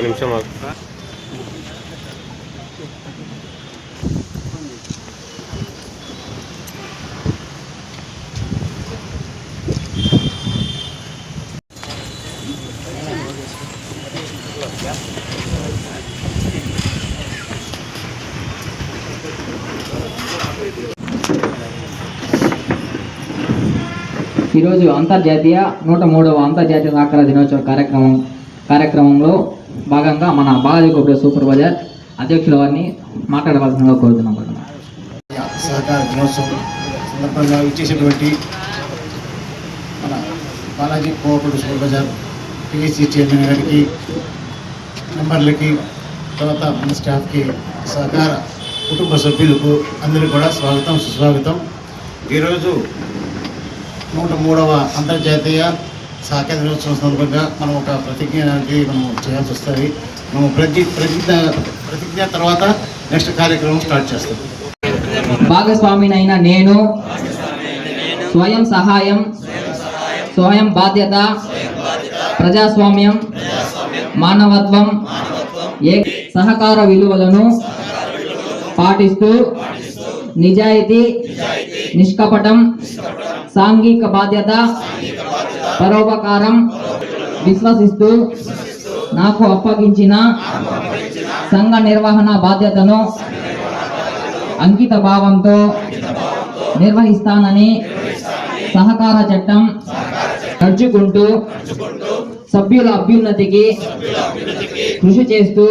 నిమిషం ఈరోజు అంతర్జాతీయ నూట మూడవ అంతర్జాతీయ సహకార దినోత్సవ కార్యక్రమం కార్యక్రమంలో భాగంగా మన బాలాజీ సూపర్ బజార్ అధ్యక్షుల వారిని మాట్లాడవలసిందిగా కోరుతున్నాం. సహకార దినోత్సవం సందర్భంగా ఇచ్చేసినటువంటి మన Balaji cooperative super bazaar PSC chairman గారికి మెంబర్లకి తర్వాత మన స్టాఫ్కి సహకార కుటుంబ సభ్యులకు అందరికీ కూడా స్వాగతం సుస్వాగతం. ఈరోజు నూట మూడవ అంతర్జాతీయ సహకార దినోత్సవం సందర్భంగా మనం ఒక ప్రతిజ్ఞ అనేది మనం చేయాల్సి వస్తుంది. మనం ప్రతి ప్రతిజ్ఞ ప్రతిజ్ఞ తర్వాత నెక్స్ట్ కార్యక్రమం స్టార్ట్ చేస్తాం. భాగస్వామినైన నేను స్వయం సహాయం స్వయం బాధ్యత ప్రజాస్వామ్యం మానవత్వం ఏ సహకార విలువలను పాటిస్తూ నిజాయితీ నిష్కపటం సాంఘిక బాధ్యత పరోపకారం విశ్వసిస్తూ నాకు అప్పగించిన సంఘ నిర్వహణ బాధ్యతను అంకిత భావంతో నిర్వహిస్తానని సహకార చట్టం నడుచుకుంటూ సభ్యుల అభ్యున్నతికి కృషి చేస్తూ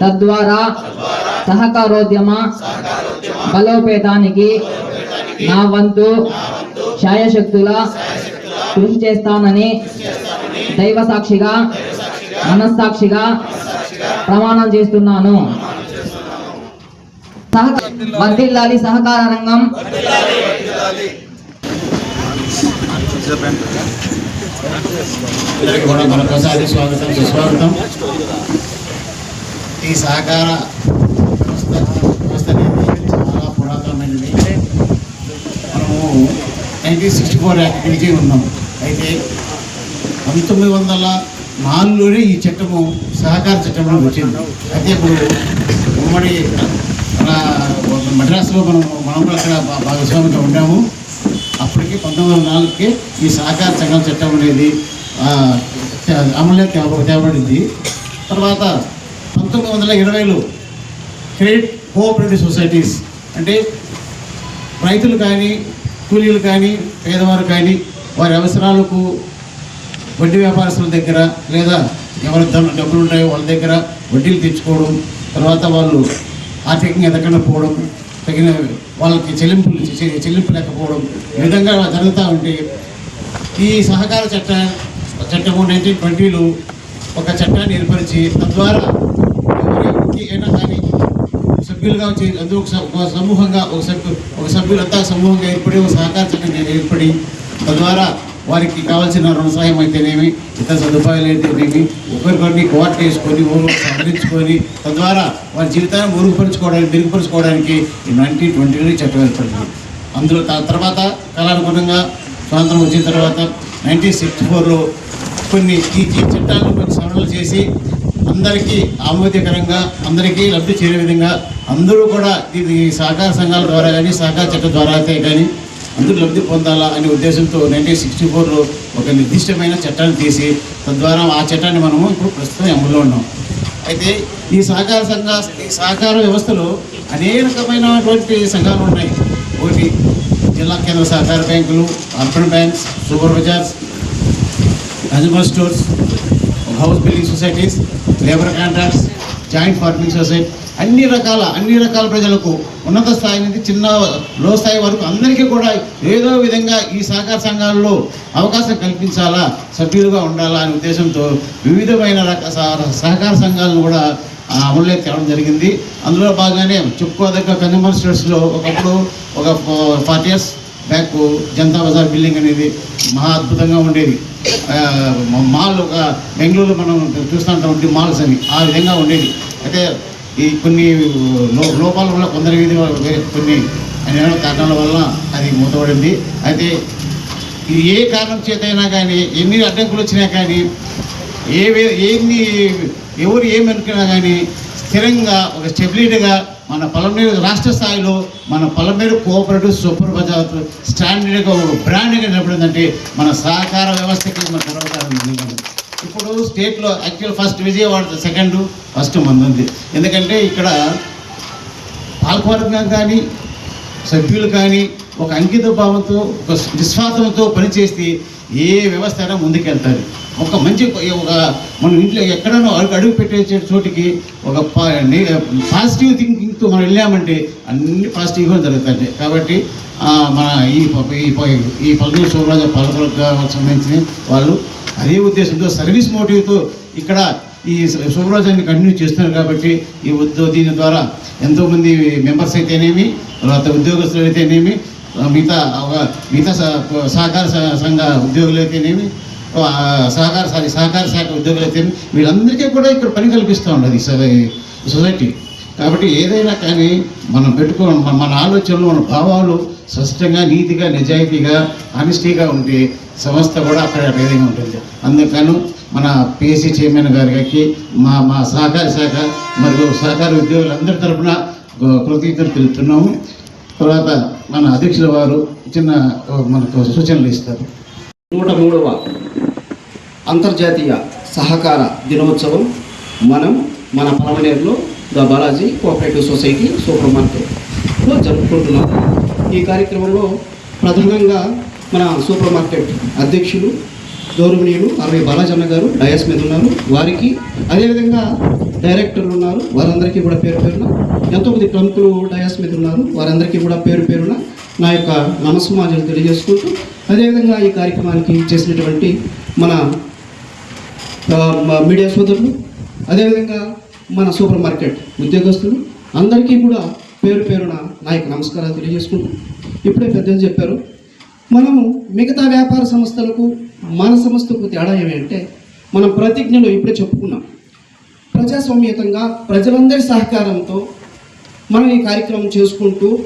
తద్వారా సహకారోద్యమ బలోపేతానికి నా వంతు ఛాయశక్తుల కృషి చేస్తానని దైవ సాక్షిగా మనస్సాక్షిగా ప్రమాణం చేస్తున్నాను. సహక వర్ధిల్లాలి సహకార రంగం. మరొకసారి స్వాగతం సుస్వాగతం. ఈ సహకార వ్యవస్థ వ్యవస్థ అనేది చాలా పురాతనమైనది మనము నైన్టీన్ సిక్స్టీ ఫోర్ యాక్ట్ నుంచి ఉన్నాము అయితే పంతొమ్మిది వందల నాలుగులోనే ఈ చట్టము సహకార చట్టంలో వచ్చింది. అయితే ఇప్పుడు ఉమ్మడి మద్రాసులో మనం మనం కూడా అక్కడ భాగస్వామిగా ఉన్నాము అప్పటికి పంతొమ్మిది వందల నాలుగుకి ఈ సహకార సంఘం చట్టం అనేది ఆ, అమలులో తేబడింది తర్వాత పంతొమ్మిది వందల ఇరవైలో క్రెడిట్ కోఆపరేటివ్ సొసైటీస్ అంటే రైతులు కానీ కూలీలు కానీ పేదవారు కానీ వారి అవసరాలకు వడ్డీ వ్యాపారస్తుల దగ్గర లేదా ఎవరి డబ్బులు ఉంటాయో వాళ్ళ దగ్గర వడ్డీలు తెచ్చుకోవడం తర్వాత వాళ్ళు ఆర్థికంగా ఎదగకుండా పోవడం తగిన వాళ్ళకి చెల్లింపులు చెల్లింపు లేకపోవడం ఈ విధంగా జరుగుతూ ఉంటే ఈ సహకార చట్ట చట్టము నైన్టీన్ ట్వంటీలో ఒక చట్టాన్ని ఏర్పరిచి తద్వారా ఎవరికి అయినా కానీ సభ్యులుగా వచ్చి ఒక ఒక సమూహంగా ఒక సభ్యు ఒక సభ్యులంతా సమూహంగా ఏర్పడి ఒక సహకార చట్టం ఏర్పడి తద్వారా వారికి కావాల్సిన రుణ సాయం అయితేనేమి ఇతర సదుపాయాలు అయితేనేమి ఒకరికొకరిని కోట్లు వేసుకొని ఊరు తద్వారా వారి జీవితాన్ని మెరుగుపరుచుకోవడానికి మెరుగుపరుచుకోవడానికి ఈ నైన్టీన్ ట్వంటీలో చట్టం ఏర్పడింది. అందులో తర్వాత కాలానుగుణంగా స్వాతంత్రం వచ్చిన తర్వాత నైన్టీన్ సిక్స్టీ ఫోర్లో కొన్ని ఈ ఈ చట్టాలను కొన్ని సవరణలు చేసి అందరికీ ఆమోదకరంగా అందరికీ లబ్ధి చేరే విధంగా అందరూ కూడా ఇది సహకార సంఘాల ద్వారా కానీ సహకార చట్టం ద్వారా అయితే కానీ అందరూ లబ్ధి పొందాలా అనే ఉద్దేశంతో నైన్టీన్ సిక్స్టీ ఫోర్లో ఒక నిర్దిష్టమైన చట్టాన్ని తీసి తద్వారా ఆ చట్టాన్ని మనము ఇప్పుడు ప్రస్తుతం అమల్లో ఉన్నాం. అయితే ఈ సహకార సంఘ ఈ సహకార వ్యవస్థలో అనేక రకమైనటువంటి సంఘాలు ఉన్నాయి. ఒకటి జిల్లా కేంద్ర సహకార బ్యాంకులు urban banks super bazaars consumer stores house building societies labour contracts joint farming society అన్ని రకాల అన్ని రకాల ప్రజలకు ఉన్నత స్థాయి నుంచి చిన్న లో స్థాయి వరకు అందరికీ కూడా ఏదో విధంగా ఈ సహకార సంఘాల్లో అవకాశం కల్పించాలా సభ్యులుగా ఉండాలా అనే ఉద్దేశంతో వివిధమైన రక సహ- సహకార సంఘాలను కూడా అమలులోకి తేవడం జరిగింది. అందులో భాగంగానే చెప్పుకోదగ్గ కన్జ్యూమర్ స్టేట్స్లో ఒకప్పుడు ఒక forty years back Janata bazaar building అనేది మహా అద్భుతంగా ఉండేది. మాల్ ఒక బెంగళూరులో మనం చూస్తుంటాం మాల్స్ అని. ఆ విధంగా ఉండేది. అయితే ఈ కొన్ని లో లోపాల వల్ల కొందరి వీధి కొన్ని అనేక కారణాల వల్ల అది మూతపడింది. అయితే ఇది ఏ కారణం చేతైనా కానీ ఎన్ని అడ్డంకులు వచ్చినా కానీ ఏ వే- ఏంది ఎవరు అనుకున్నా కానీ స్థిరంగా ఒక స్టెబిలిటీగా మన పలమనేరు రాష్ట్ర స్థాయిలో మన పలమనేరు కోఆపరేటివ్ సూపర్ బజార్ స్టాండర్డ్గా ఒక బ్రాండ్గా నిలబడిందంటే మన సహకార వ్యవస్థకి మన గర్వకారం ఇప్పుడు స్టేట్లో actual first Vijayawada second first మంది ఎందుకంటే ఇక్కడ పాల్కవర్గం కానీ సభ్యులు కానీ ఒక అంకిత భావంతో ఒక నిస్వార్థంతో పనిచేస్తే ఏ వ్యవస్థ అయినా ముందుకెళ్తారు. ఒక మంచి ఒక మన ఇంట్లో ఎక్కడైనా అడుగు అడుగు పెట్టే చోటికి ఒక పాజిటివ్ థింకింగ్తో మనం వెళ్ళామంటే అన్ని పాజిటివ్గా జరుగుతాయి. కాబట్టి మన ఈ ఈ ఈ పల్లెటూరు సౌరాజ పల్లెటూరుకు సంబంధించిన వాళ్ళు అదే ఉద్దేశంతో సర్వీస్ మోటివ్తో ఇక్కడ ఈ శుభరాజాన్ని కంటిన్యూ చేస్తున్నారు కాబట్టి ఈ ఉద్యోగ దీని ద్వారా ఎంతోమంది మెంబర్స్ అయితేనేమి తర్వాత ఉద్యోగస్తులు అయితేనేమి మిగతా ఒక- మిగతా సహ- సహకార సంఘ ఉద్యోగులు అయితేనేమి సహకార సారీ సహకార శాఖ ఉద్యోగులు అయితే వీళ్ళందరికీ కూడా ఇక్కడ పని కల్పిస్తూ ఉండదు సొసైటీ. కాబట్టి ఏదైనా కానీ మనం పెట్టుకో మన- మన ఆలోచనలు మన భావాలు స్పష్టంగా నీతిగా నిజాయితీగా ఆనెస్టీగా ఉంటే సంస్థ కూడా అక్కడ విధంగా ఉంటుంది. అందుకను మన పిఎస్సి చైర్మన్ గారికి మా మా సహకార శాఖ మరియు సహకార ఉద్యోగులందరి తరఫున కృతజ్ఞతలు తెలుపుతున్నాము. తర్వాత మన అధ్యక్షుల వారు చిన్న మనకు సూచనలు ఇస్తారు. నూట మూడవ అంతర్జాతీయ సహకార దినోత్సవం మనం మన పలమనేరులో the Balaji cooperative society super మార్కెట్లో జరుపుకుంటున్నాం. ఈ కార్యక్రమంలో ప్రధానంగా మన సూపర్ మార్కెట్ అధ్యక్షులు గౌరవనీయులు అరవై బాలాజన్న గారు డయాస్ మీద ఉన్నారు. వారికి అదేవిధంగా డైరెక్టర్లు ఉన్నారు. వారందరికీ కూడా పేరు పేరున ఎంతోమంది ప్రముఖులు డయాస్ మీద ఉన్నారు. వారందరికీ కూడా పేరు పేరున నా యొక్క నమస్సుమాజలు తెలియజేసుకుంటూ అదేవిధంగా ఈ కార్యక్రమానికి చేసినటువంటి మన మీడియా సోదరులు అదేవిధంగా మన సూపర్ మార్కెట్ ఉద్యోగస్తులు అందరికీ కూడా పేరు పేరున నా యొక్క నమస్కారాలు తెలియజేసుకుంటూ ఇప్పుడే పెద్దలు చెప్పారు. మనము మిగతా వ్యాపార సంస్థలకు మన సంస్థకు తేడా ఏమంటే మనం ప్రతిజ్ఞలో ఇప్పుడే చెప్పుకున్నాం. ప్రజాస్వామ్యతంగా ప్రజలందరి సహకారంతో మనం ఈ కార్యక్రమం చేసుకుంటూ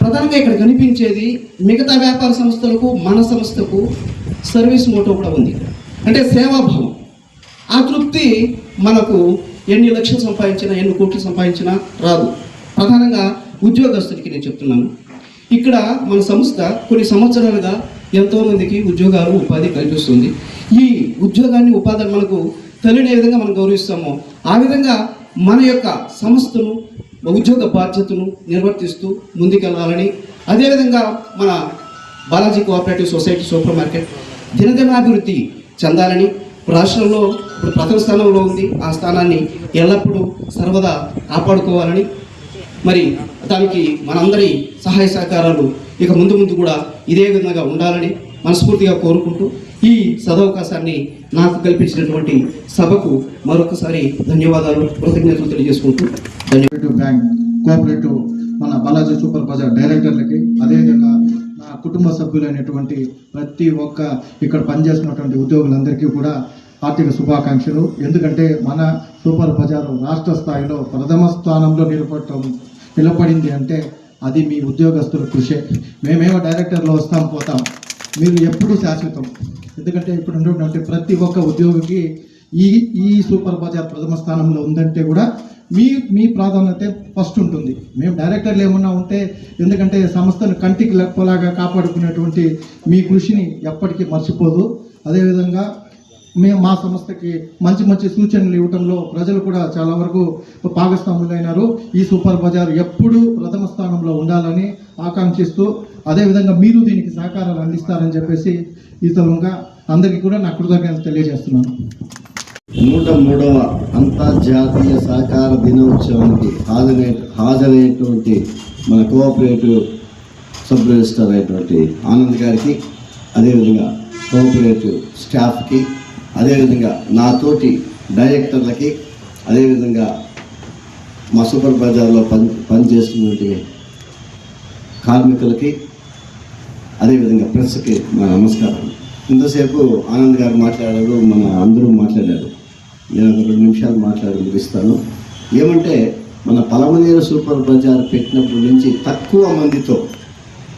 ప్రధానంగా ఇక్కడ కనిపించేది మిగతా వ్యాపార సంస్థలకు మన సంస్థకు సర్వీస్ మోటో కూడా ఉంది. అంటే సేవాభావం. ఆ తృప్తి మనకు ఎన్ని లక్షలు సంపాదించినా ఎన్ని కోట్లు సంపాదించినా రాదు. ప్రధానంగా ఉద్యోగస్తుడికి నేను చెప్తున్నాను. ఇక్కడ మన సంస్థ కొన్ని సంవత్సరాలుగా ఎంతోమందికి ఉద్యోగాలు ఉపాధి కల్పిస్తుంది. ఈ ఉద్యోగాన్ని ఉపాధి మనకు తల్లిని ఏ విధంగా మనం గౌరవిస్తామో ఆ విధంగా మన యొక్క సంస్థను ఉద్యోగ బాధ్యతను నిర్వర్తిస్తూ ముందుకెళ్ళాలని అదేవిధంగా మన Balaji cooperative society super market దినదినాభివృద్ధి చెందాలని రాష్ట్రంలో ఇప్పుడు ప్రథమ స్థానంలో ఉంది. ఆ స్థానాన్ని ఎల్లప్పుడూ సర్వదా కాపాడుకోవాలని మరి దానికి మనందరి సహాయ సహకారాలు ఇక ముందు ముందు కూడా ఇదే విధంగా ఉండాలని మనస్ఫూర్తిగా కోరుకుంటూ ఈ సదవకాశాన్ని నాకు కల్పించినటువంటి సభకు మరొకసారి ధన్యవాదాలు కృతజ్ఞతలు తెలియజేసుకుంటూ ధన్యవాదాలు బ్యాంక్ కోఆపరేటివ్ మన బాలాజీ సూపర్ బజార్ డైరెక్టర్లకి అదేవిధంగా నా కుటుంబ సభ్యులైనటువంటి ప్రతి ఒక్క ఇక్కడ పనిచేస్తున్నటువంటి ఉద్యోగులందరికీ కూడా ఆర్థిక శుభాకాంక్షలు. ఎందుకంటే మన సూపర్ బజారు రాష్ట్ర స్థాయిలో ప్రథమ స్థానంలో నిలబడటం నిలబడింది అంటే అది మీ ఉద్యోగస్తుల కృషే. మేమేమో డైరెక్టర్లో వస్తాం పోతాం. మీరు ఎప్పుడూ శాశ్వతం. ఎందుకంటే ఇప్పుడు ఉన్నటువంటి ప్రతి ఒక్క ఉద్యోగికి ఈ ఈ సూపర్ బజార్ ప్రథమ స్థానంలో ఉందంటే కూడా మీ మీ ప్రాధాన్యత ఫస్ట్ ఉంటుంది. మేము డైరెక్టర్లు ఏమన్నా ఉంటే ఎందుకంటే సంస్థను కంటికి లెక్కలాగా కాపాడుకునేటువంటి మీ కృషిని ఎప్పటికీ మర్చిపోదు. అదేవిధంగా మేము మా సంస్థకి మంచి మంచి సూచనలు ఇవ్వడంలో ప్రజలు కూడా చాలా వరకు భాగస్వాములైనారు. ఈ సూపర్ బజార్ ఎప్పుడూ ప్రథమ స్థానంలో ఉండాలని ఆకాంక్షిస్తూ అదేవిధంగా మీరు దీనికి సహకారాలు అందిస్తారని చెప్పేసి ఈ తరంగా అందరికీ కూడా నా కృతజ్ఞతలు తెలియజేస్తున్నాను. నూట మూడవ అంతర్జాతీయ సహకార దినోత్సవానికి హాజరై హాజరైనటువంటి మన కోఆపరేటివ్ సబ్ రిజిస్టర్ అయినటువంటి ఆనంద్ గారికి అదేవిధంగా కోఆపరేటివ్ స్టాఫ్కి అదేవిధంగా నాతోటి డైరెక్టర్లకి అదేవిధంగా మా సూపర్ బజార్లో పని పనిచేస్తున్నటువంటి కార్మికులకి అదేవిధంగా ప్రెస్కి మా నమస్కారం. ఇంతసేపు ఆనంద్ గారు మాట్లాడారు మన అందరూ మాట్లాడారు. నేను ఒక రెండు నిమిషాలు మాట్లాడి ముగిస్తాను ఏమంటే మన పలమనేరు సూపర్ బజార్ పెట్టినప్పటి నుంచి తక్కువ మందితో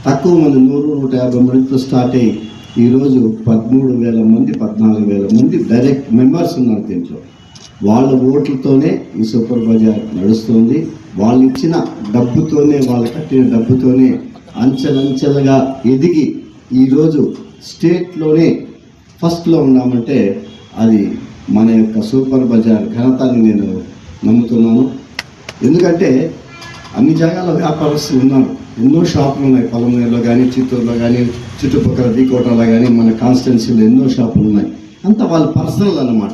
తక్కువ మంది నూరు నూట యాభై మందితో స్టార్ట్ అయ్యి ఈరోజు పదమూడు వేల మంది పద్నాలుగు వేల మంది డైరెక్ట్ మెంబర్స్ ఉన్నారు దీంట్లో. వాళ్ళ ఓట్లతోనే ఈ సూపర్ బజార్ నడుస్తుంది. వాళ్ళు ఇచ్చిన డబ్బుతోనే వాళ్ళు కట్టిన డబ్బుతోనే అంచెలంచెలుగా ఎదిగి ఈరోజు స్టేట్లోనే ఫస్ట్లో ఉన్నామంటే అది మన యొక్క సూపర్ బజార్ ఘనతని నేను నమ్ముతున్నాను. ఎందుకంటే అన్ని జాగాల వ్యాపారస్తులు ఉన్నారు. ఎన్నో షాపులు ఉన్నాయి పొలంనేరులో కానీ చిత్తూరులో కానీ చుట్టుపక్కల దీకోటలో కానీ మన కాన్స్టిట్యున్సీలో ఎన్నో షాపులు ఉన్నాయి. అంతా వాళ్ళ పర్సనల్ అన్నమాట.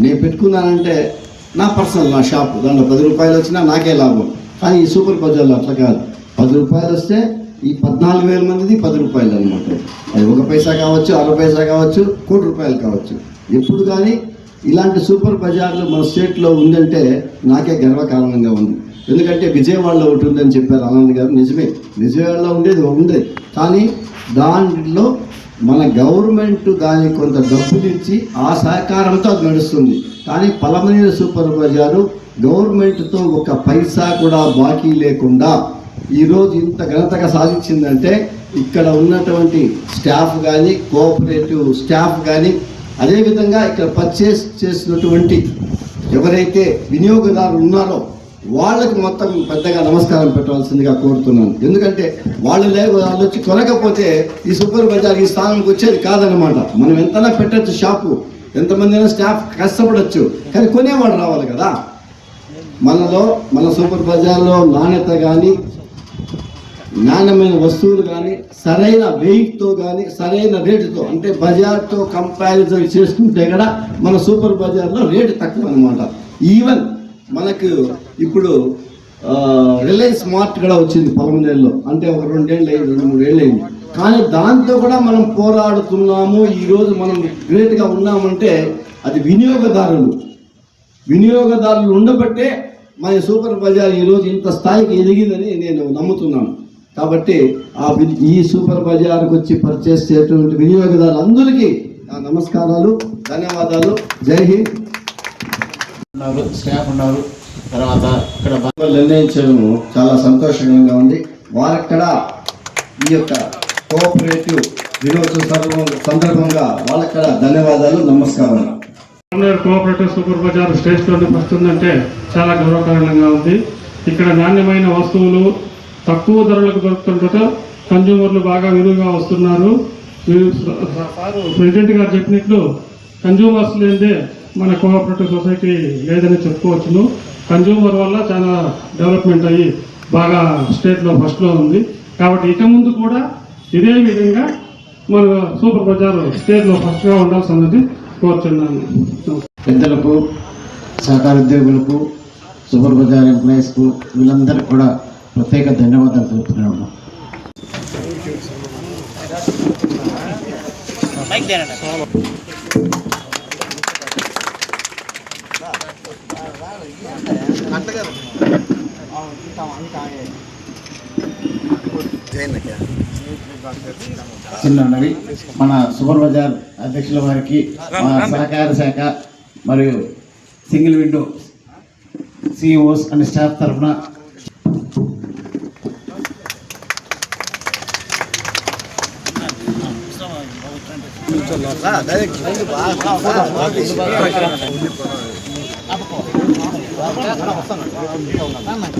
నేను పెట్టుకున్నానంటే నా పర్సనల్ నా షాప్. దాంట్లో పది రూపాయలు వచ్చినా నాకే లాభం. కానీ ఈ సూపర్ బజార్లో అట్లా కాదు. పది రూపాయలు వస్తే ఈ పద్నాలుగు వేల మందిది పది రూపాయలు అనమాట అది ఒక పైసా కావచ్చు అర పైసా కావచ్చు కోటి రూపాయలు కావచ్చు. ఎప్పుడు కానీ ఇలాంటి సూపర్ బజార్లు మన స్టేట్లో ఉందంటే నాకే గర్వకారణంగా ఉంది. ఎందుకంటే విజయవాడలో ఉంటుందని చెప్పారు ఆనంద్ గారు. నిజమే విజయవాడలో ఉండేది ఉంది కానీ దాంట్లో మన గవర్నమెంట్ దానికి కొంత డబ్బు ఇచ్చి ఆ సహకారంతో అది నడుస్తుంది. కానీ పలమనేరు సూపర్ బజారు గవర్నమెంట్తో ఒక పైసా కూడా బాకీ లేకుండా ఈరోజు ఇంత ఘనతగా సాధించిందంటే ఇక్కడ ఉన్నటువంటి స్టాఫ్ కానీ కోఆపరేటివ్ స్టాఫ్ కానీ అదేవిధంగా ఇక్కడ పర్చేస్ చేసినటువంటి ఎవరైతే వినియోగదారులు ఉన్నారో వాళ్ళకి మొత్తం పెద్దగా నమస్కారం పెట్టవలసిందిగా కోరుతున్నాను. ఎందుకంటే వాళ్ళు లేక వాళ్ళు వచ్చి కొనకపోతే ఈ సూపర్ బజార్ ఈ స్థానానికి వచ్చేది కాదనమాట మనం ఎంతలా పెట్టచ్చు షాపు. ఎంతమంది అయినా స్టాఫ్ కష్టపడచ్చు. కానీ కొనేవాడు రావాలి కదా. మనలో మన సూపర్ బజార్లో నాణ్యత కానీ నాణ్యమైన వస్తువులు కానీ సరైన వెయిట్తో కానీ సరైన రేటుతో అంటే బజార్తో కంపారిజన్ చేసుకుంటే కూడా మన సూపర్ బజార్లో రేటు తక్కువ అనమాట ఈవెన్ మనకు ఇప్పుడు రిలయన్స్ మార్ట్ కూడా వచ్చింది పదమూడేళ్ళలో అంటే ఒక రెండేళ్ళు అయింది రెండు మూడు అయింది. కానీ దాంతో కూడా మనం పోరాడుతున్నాము ఈరోజు మనం గ్రేట్గా ఉన్నామంటే అది వినియోగదారులు. వినియోగదారులు ఉండబట్టే మన సూపర్ బజార్ ఈరోజు ఇంత స్థాయికి ఎదిగిందని నేను నమ్ముతున్నాను. కాబట్టి ఆ ఈ సూపర్ బజార్కి వచ్చి పర్చేస్ చేసేటువంటి వినియోగదారులు అందరికీ నా నమస్కారాలు ధన్యవాదాలు. జై హింద్. ఉన్నారు స్టాఫ్ ఉన్నారు. తర్వాత ఇక్కడ వాళ్ళు నిర్ణయించడం చాలా సంతోషకరంగా ఉంది. వారక్కడ ఈ యొక్క కోఆపరేటివ్ దినోత్సవ సందర్భం- సందర్భంగా వాళ్ళక్కడ ధన్యవాదాలు నమస్కారాలు. పల్నాడు కోఆపరేటివ్ సూపర్ బజార్ స్టేట్లోనే వస్తుందంటే చాలా గౌరవకారణంగా ఉంది. ఇక్కడ నాణ్యమైన వస్తువులు తక్కువ ధరలకు దొరుకుతుండట కన్జ్యూమర్లు బాగా విలువగా వస్తున్నారు. ప్రెసిడెంట్ గారు చెప్పినట్లు కన్జ్యూమర్స్ లేదే మన కోఆపరేటివ్ సొసైటీ లేదని చెప్పుకోవచ్చును. కన్జ్యూమర్ వల్ల చాలా డెవలప్మెంట్ అయ్యి బాగా స్టేట్లో ఫస్ట్లో ఉంది. కాబట్టి ఇక ముందు కూడా ఇదే విధంగా మన సూపర్ బజార్ స్టేట్లో ఫస్ట్గా ఉండాల్సినది కోరుచున్నాను. పెద్దలకు సహకార ఉద్యోగులకు సూపర్ బజార్ ఎంప్లాయీస్కు వీళ్ళందరికీ కూడా ప్రత్యేక ధన్యవాదాలు తెలుపుతున్నాను చిన్నవి మన సూపర్ బజార్ అధ్యక్షుల వారికి మా సహకార శాఖ మరియు single window CEOs and staff తరఫున わかんない。